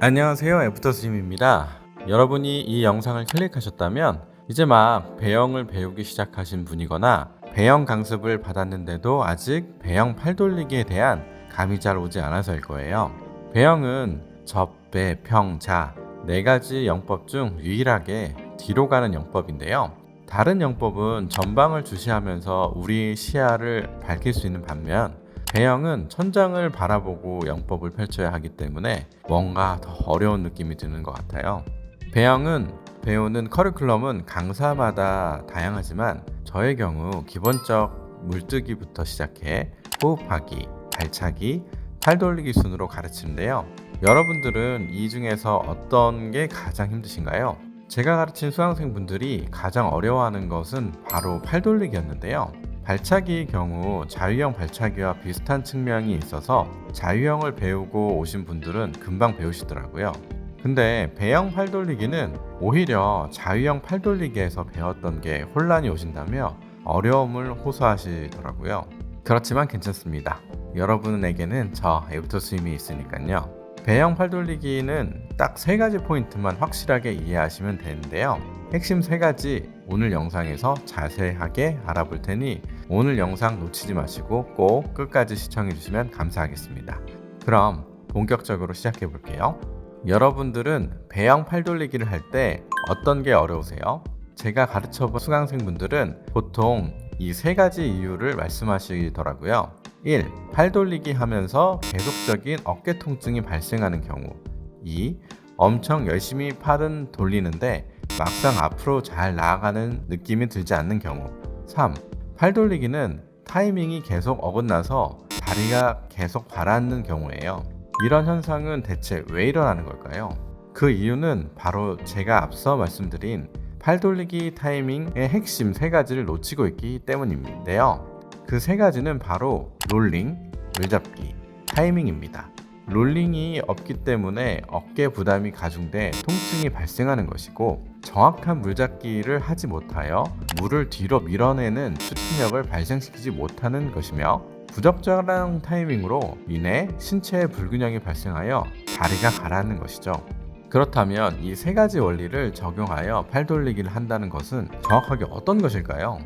안녕하세요. 애프터 스님입니다. 여러분이 이 영상을 클릭하셨다면 이제 막 배영을 배우기 시작하신 분이거나 배영 강습을 받았는데도 아직 배영 팔돌리기에 대한 감이 잘 오지 않아서일 거예요. 배영은 접, 배, 평, 자 네 가지 영법 중 유일하게 뒤로 가는 영법인데요. 다른 영법은 전방을 주시하면서 우리 시야를 밝힐 수 있는 반면 배영은 천장을 바라보고 영법을 펼쳐야 하기 때문에 뭔가 더 어려운 느낌이 드는 것 같아요. 배영은 배우는 커리큘럼은 강사마다 다양하지만 저의 경우 기본적 물뜨기부터 시작해 호흡하기, 발차기, 팔 돌리기 순으로 가르치는데요. 여러분들은 이 중에서 어떤 게 가장 힘드신가요? 제가 가르친 수강생분들이 가장 어려워하는 것은 바로 팔 돌리기였는데요. 발차기의 경우 자유형 발차기와 비슷한 측면이 있어서 자유형을 배우고 오신 분들은 금방 배우시더라고요. 근데 배영 팔돌리기는 오히려 자유형 팔돌리기에서 배웠던 게 혼란이 오신다며 어려움을 호소하시더라고요. 그렇지만 괜찮습니다. 여러분에게는 저 애프터 스임이 있으니까요. 배영 팔돌리기는 딱 세 가지 포인트만 확실하게 이해하시면 되는데요. 핵심 세 가지 오늘 영상에서 자세하게 알아볼 테니 오늘 영상 놓치지 마시고 꼭 끝까지 시청해 주시면 감사하겠습니다. 그럼 본격적으로 시작해 볼게요. 여러분들은 배영 팔돌리기를 할 때 어떤 게 어려우세요? 제가 가르쳐 본 수강생분들은 보통 이 세 가지 이유를 말씀하시더라고요. 1. 팔 돌리기 하면서 계속적인 어깨 통증이 발생하는 경우 2. 엄청 열심히 팔은 돌리는데 막상 앞으로 잘 나아가는 느낌이 들지 않는 경우 3. 팔 돌리기는 타이밍이 계속 어긋나서 다리가 계속 가라앉는 경우예요. 이런 현상은 대체 왜 일어나는 걸까요? 그 이유는 바로 제가 앞서 말씀드린 팔 돌리기 타이밍의 핵심 세 가지를 놓치고 있기 때문인데요. 그 세 가지는 바로 롤링, 물잡기, 타이밍입니다. 롤링이 없기 때문에 어깨 부담이 가중돼 통증이 발생하는 것이고 정확한 물잡기를 하지 못하여 물을 뒤로 밀어내는 추진력을 발생시키지 못하는 것이며 부적절한 타이밍으로 인해 신체에 불균형이 발생하여 다리가 가라앉는 것이죠. 그렇다면 이 세 가지 원리를 적용하여 팔 돌리기를 한다는 것은 정확하게 어떤 것일까요?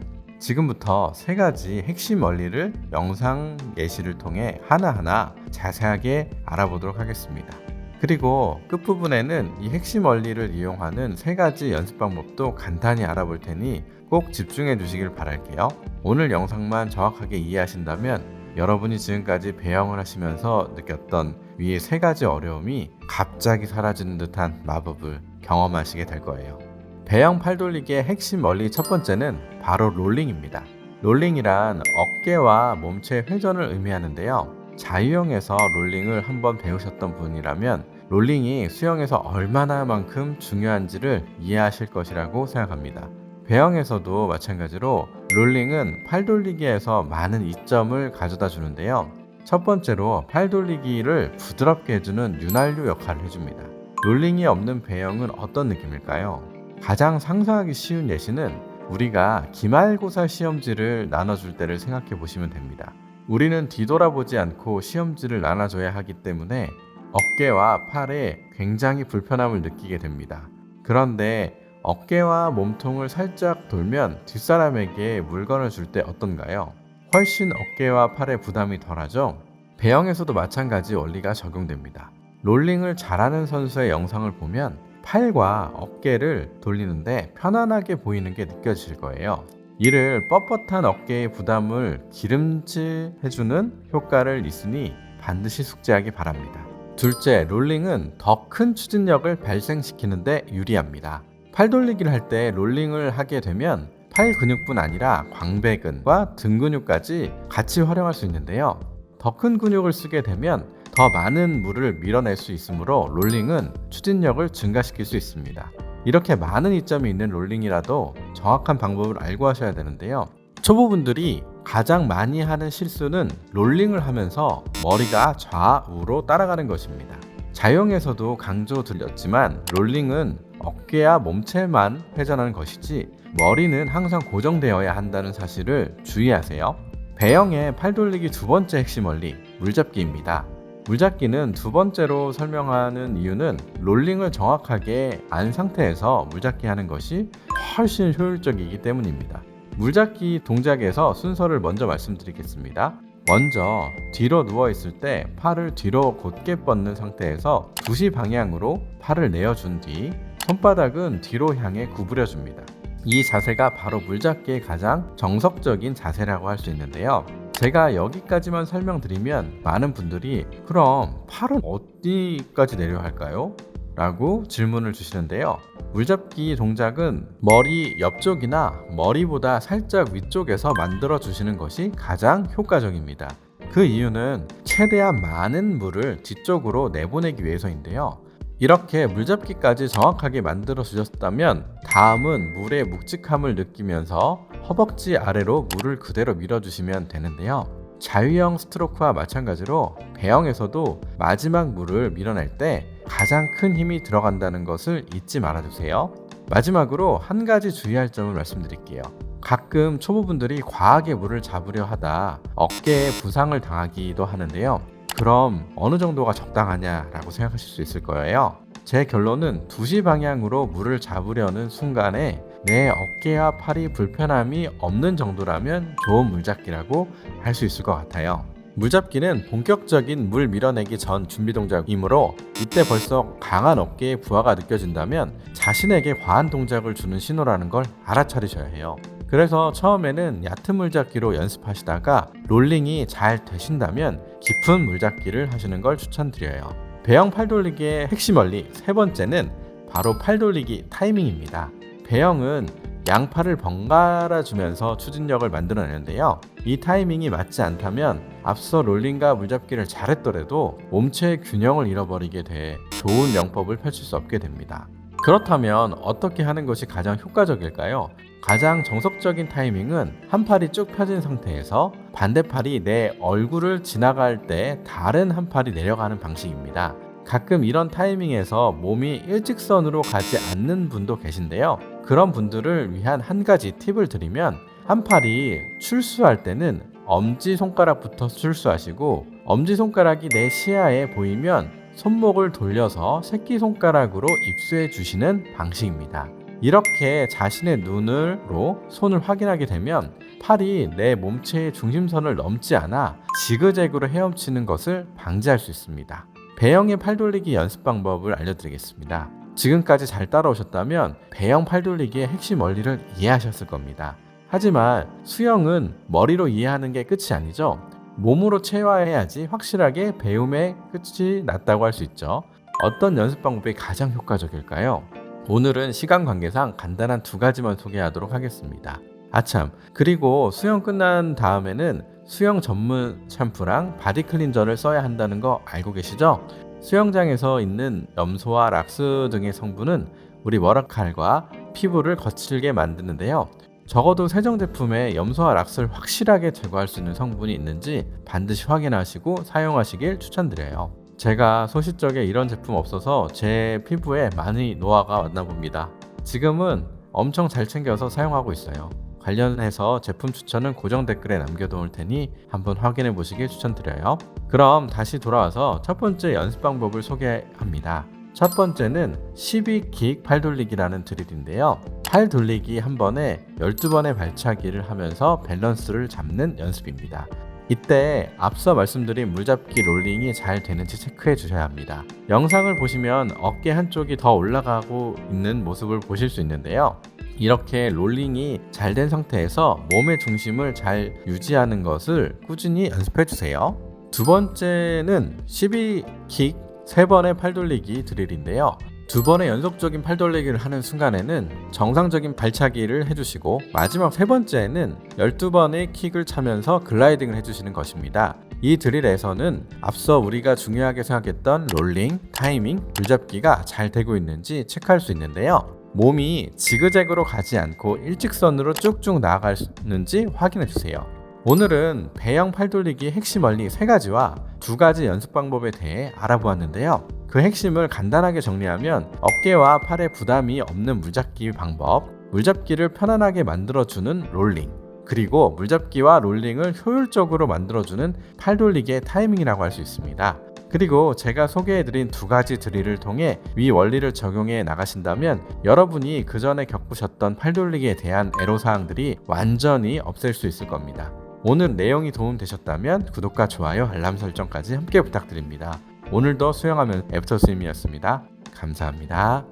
지금부터 세 가지 핵심 원리를 영상 예시를 통해 하나하나 자세하게 알아보도록 하겠습니다. 그리고 끝부분에는 이 핵심 원리를 이용하는 세 가지 연습 방법도 간단히 알아볼 테니 꼭 집중해 주시길 바랄게요. 오늘 영상만 정확하게 이해하신다면 여러분이 지금까지 배영을 하시면서 느꼈던 위의 세 가지 어려움이 갑자기 사라지는 듯한 마법을 경험하시게 될 거예요. 배영 팔돌리기의 핵심 원리 첫 번째는 바로 롤링입니다. 롤링이란 어깨와 몸체 회전을 의미하는데요. 자유형에서 롤링을 한번 배우셨던 분이라면 롤링이 수영에서 얼마나만큼 중요한지를 이해하실 것이라고 생각합니다. 배영에서도 마찬가지로 롤링은 팔 돌리기에서 많은 이점을 가져다 주는데요. 첫 번째로 팔 돌리기를 부드럽게 해주는 윤활유 역할을 해줍니다. 롤링이 없는 배영은 어떤 느낌일까요? 가장 상상하기 쉬운 예시는 우리가 기말고사 시험지를 나눠줄 때를 생각해 보시면 됩니다. 우리는 뒤돌아보지 않고 시험지를 나눠줘야 하기 때문에 어깨와 팔에 굉장히 불편함을 느끼게 됩니다. 그런데 어깨와 몸통을 살짝 돌면 뒷사람에게 물건을 줄 때 어떤가요? 훨씬 어깨와 팔에 부담이 덜하죠? 배영에서도 마찬가지 원리가 적용됩니다. 롤링을 잘하는 선수의 영상을 보면 팔과 어깨를 돌리는데 편안하게 보이는 게 느껴질 거예요. 이를 뻣뻣한 어깨의 부담을 기름칠해주는 효과를 있으니 반드시 숙지하기 바랍니다. 둘째, 롤링은 더 큰 추진력을 발생시키는데 유리합니다. 팔 돌리기를 할 때 롤링을 하게 되면 팔 근육뿐 아니라 광배근과 등 근육까지 같이 활용할 수 있는데요. 더 큰 근육을 쓰게 되면 더 많은 물을 밀어낼 수 있으므로 롤링은 추진력을 증가시킬 수 있습니다. 이렇게 많은 이점이 있는 롤링이라도 정확한 방법을 알고 하셔야 되는데요. 초보분들이 가장 많이 하는 실수는 롤링을 하면서 머리가 좌우로 따라가는 것입니다. 자영에서도 강조 드렸지만 롤링은 어깨와 몸체만 회전하는 것이지 머리는 항상 고정되어야 한다는 사실을 주의하세요. 배영의 팔 돌리기 두 번째 핵심 원리 물잡기입니다. 물잡기는 두 번째로 설명하는 이유는 롤링을 정확하게 안 상태에서 물잡기 하는 것이 훨씬 효율적이기 때문입니다. 물잡기 동작에서 순서를 먼저 말씀드리겠습니다. 먼저 뒤로 누워 있을 때 팔을 뒤로 곧게 뻗는 상태에서 2시 방향으로 팔을 내어준 뒤 손바닥은 뒤로 향해 구부려 줍니다. 이 자세가 바로 물잡기의 가장 정석적인 자세라고 할 수 있는데요. 제가 여기까지만 설명드리면 많은 분들이 그럼 팔은 어디까지 내려야 할까요? 라고 질문을 주시는데요. 물잡기 동작은 머리 옆쪽이나 머리보다 살짝 위쪽에서 만들어 주시는 것이 가장 효과적입니다. 그 이유는 최대한 많은 물을 뒤쪽으로 내보내기 위해서인데요. 이렇게 물잡기까지 정확하게 만들어 주셨다면 다음은 물의 묵직함을 느끼면서 허벅지 아래로 물을 그대로 밀어주시면 되는데요. 자유형 스트로크와 마찬가지로 배영에서도 마지막 물을 밀어낼 때 가장 큰 힘이 들어간다는 것을 잊지 말아주세요. 마지막으로 한 가지 주의할 점을 말씀드릴게요. 가끔 초보분들이 과하게 물을 잡으려 하다 어깨에 부상을 당하기도 하는데요. 그럼 어느 정도가 적당하냐라고 생각하실 수 있을 거예요. 제 결론은 2시 방향으로 물을 잡으려는 순간에 내 어깨와 팔이 불편함이 없는 정도라면 좋은 물잡기라고 할 수 있을 것 같아요. 물잡기는 본격적인 물 밀어내기 전 준비 동작이므로 이때 벌써 강한 어깨의 부하가 느껴진다면 자신에게 과한 동작을 주는 신호라는 걸 알아차리셔야 해요. 그래서 처음에는 얕은 물잡기로 연습하시다가 롤링이 잘 되신다면 깊은 물잡기를 하시는 걸 추천드려요. 배영 팔 돌리기의 핵심 원리 세 번째는 바로 팔 돌리기 타이밍입니다. 배영은 양팔을 번갈아 주면서 추진력을 만들어내는데요. 이 타이밍이 맞지 않다면 앞서 롤링과 물잡기를 잘했더라도 몸체의 균형을 잃어버리게 돼 좋은 영법을 펼칠 수 없게 됩니다. 그렇다면 어떻게 하는 것이 가장 효과적일까요? 가장 정석적인 타이밍은 한 팔이 쭉 펴진 상태에서 반대팔이 내 얼굴을 지나갈 때 다른 한 팔이 내려가는 방식입니다. 가끔 이런 타이밍에서 몸이 일직선으로 가지 않는 분도 계신데요. 그런 분들을 위한 한 가지 팁을 드리면 한 팔이 출수할 때는 엄지 손가락부터 출수하시고 엄지 손가락이 내 시야에 보이면 손목을 돌려서 새끼 손가락으로 입수해 주시는 방식입니다. 이렇게 자신의 눈으로 손을 확인하게 되면 팔이 내 몸체의 중심선을 넘지 않아 지그재그로 헤엄치는 것을 방지할 수 있습니다. 배영의 팔 돌리기 연습 방법을 알려드리겠습니다. 지금까지 잘 따라오셨다면 배영 팔 돌리기의 핵심 원리를 이해하셨을 겁니다. 하지만 수영은 머리로 이해하는 게 끝이 아니죠. 몸으로 체화해야지 확실하게 배움의 끝이 났다고 할 수 있죠. 어떤 연습 방법이 가장 효과적일까요? 오늘은 시간 관계상 간단한 두 가지만 소개하도록 하겠습니다. 아참, 그리고 수영 끝난 다음에는 수영 전문 샴푸랑 바디 클린저를 써야 한다는 거 알고 계시죠? 수영장에서 있는 염소와 락스 등의 성분은 우리 머라칼과 피부를 거칠게 만드는데요. 적어도 세정 제품에 염소와 락스를 확실하게 제거할 수 있는 성분이 있는지 반드시 확인하시고 사용하시길 추천드려요. 제가 소시적에 이런 제품 없어서 제 피부에 많이 노화가 왔나 봅니다. 지금은 엄청 잘 챙겨서 사용하고 있어요. 관련해서 제품 추천은 고정 댓글에 남겨놓을 테니 한번 확인해 보시길 추천드려요. 그럼 다시 돌아와서 첫 번째 연습 방법을 소개합니다. 첫 번째는 12킥 팔 돌리기라는 드릴인데요. 팔 돌리기 한 번에 12번의 발차기를 하면서 밸런스를 잡는 연습입니다. 이때 앞서 말씀드린 물잡기 롤링이 잘 되는지 체크해 주셔야 합니다. 영상을 보시면 어깨 한쪽이 더 올라가고 있는 모습을 보실 수 있는데요. 이렇게 롤링이 잘 된 상태에서 몸의 중심을 잘 유지하는 것을 꾸준히 연습해 주세요. 두 번째는 12킥 3번의 팔 돌리기 드릴인데요. 두 번의 연속적인 팔 돌리기를 하는 순간에는 정상적인 발차기를 해주시고 마지막 세 번째는 12번의 킥을 차면서 글라이딩을 해주시는 것입니다. 이 드릴에서는 앞서 우리가 중요하게 생각했던 롤링, 타이밍, 물잡기가 잘 되고 있는지 체크할 수 있는데요. 몸이 지그재그로 가지 않고 일직선으로 쭉쭉 나아가는지 확인해 주세요. 오늘은 배영 팔 돌리기 핵심 원리 세 가지와 두 가지 연습 방법에 대해 알아보았는데요. 그 핵심을 간단하게 정리하면 어깨와 팔에 부담이 없는 물잡기 방법, 물잡기를 편안하게 만들어주는 롤링, 그리고 물잡기와 롤링을 효율적으로 만들어주는 팔 돌리기의 타이밍이라고 할 수 있습니다. 그리고 제가 소개해드린 두 가지 드릴을 통해 위 원리를 적용해 나가신다면 여러분이 그 전에 겪으셨던 팔돌리기에 대한 애로사항들이 완전히 없앨 수 있을 겁니다. 오늘 내용이 도움되셨다면 구독과 좋아요, 알람 설정까지 함께 부탁드립니다. 오늘도 수영하면 애프터 스임이었습니다. 감사합니다.